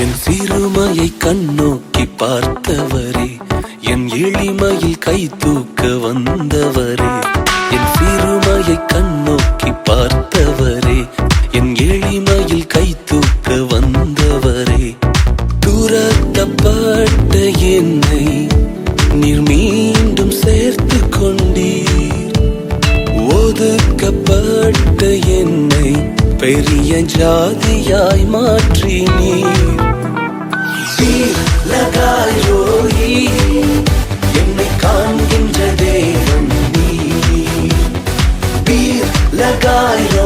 என் சிறுமையை கண்ணோக்கி பார்த்தவரே என் எளிமையில் கை தூக்க வந்தவரே என் சிறுமையை கண்ணோக்கி பார்த்தவரே என் எளிமையில் கை தூக்க வந்தவரே. துரத்தப்பட்ட என்னை நீர் மீண்டும் சேர்த்து கொண்டீர். ஒதுக்கப்பட்ட என்னை பெரிய ஜாதியாய் மாற்றினீர். 널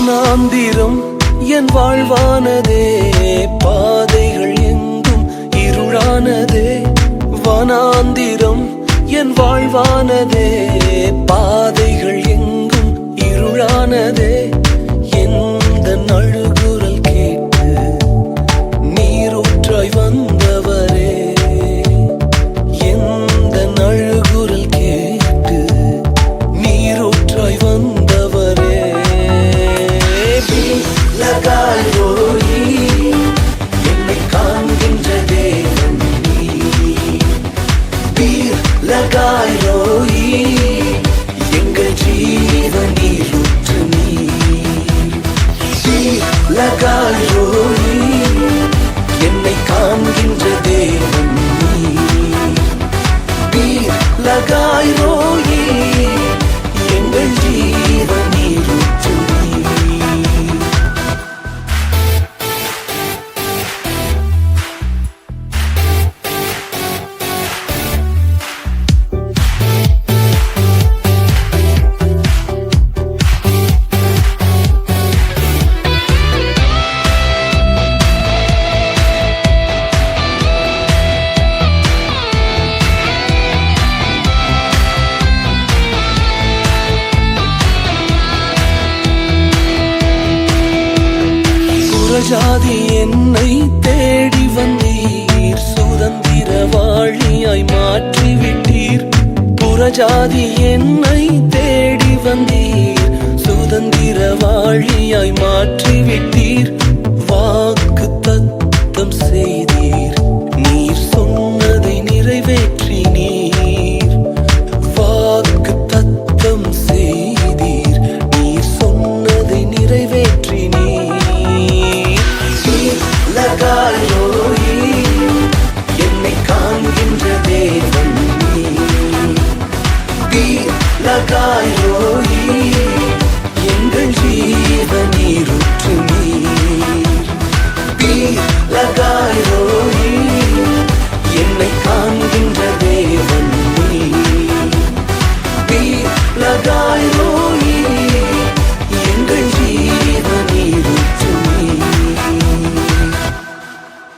வனாந்திரம் என் வாழ்வானதே. பாதைகள் எங்கும் இருளானதே. வனாந்திரம் என் வாழ்வானதே. பாதைகள் எங்கும் இருளானதே. நீர் லகாயோயி எங்கள் ஜீவன் நீரூற்று நீர். நீர் லகாயோயி என்னை காண்கின்ற தேவன் நீ நீர் லகாயோயி ஜாதி என்னை தேடி வந்தீர். சுதந்திர வாழியாய் மாற்றிவிட்டீர். புறஜாதி என்னை தேடி வந்தீர். சுதந்திர வாழியாய் மாற்றிவிட்டீர். வா அழகாய் யோகி எங்கள் ஜீவ நீரும்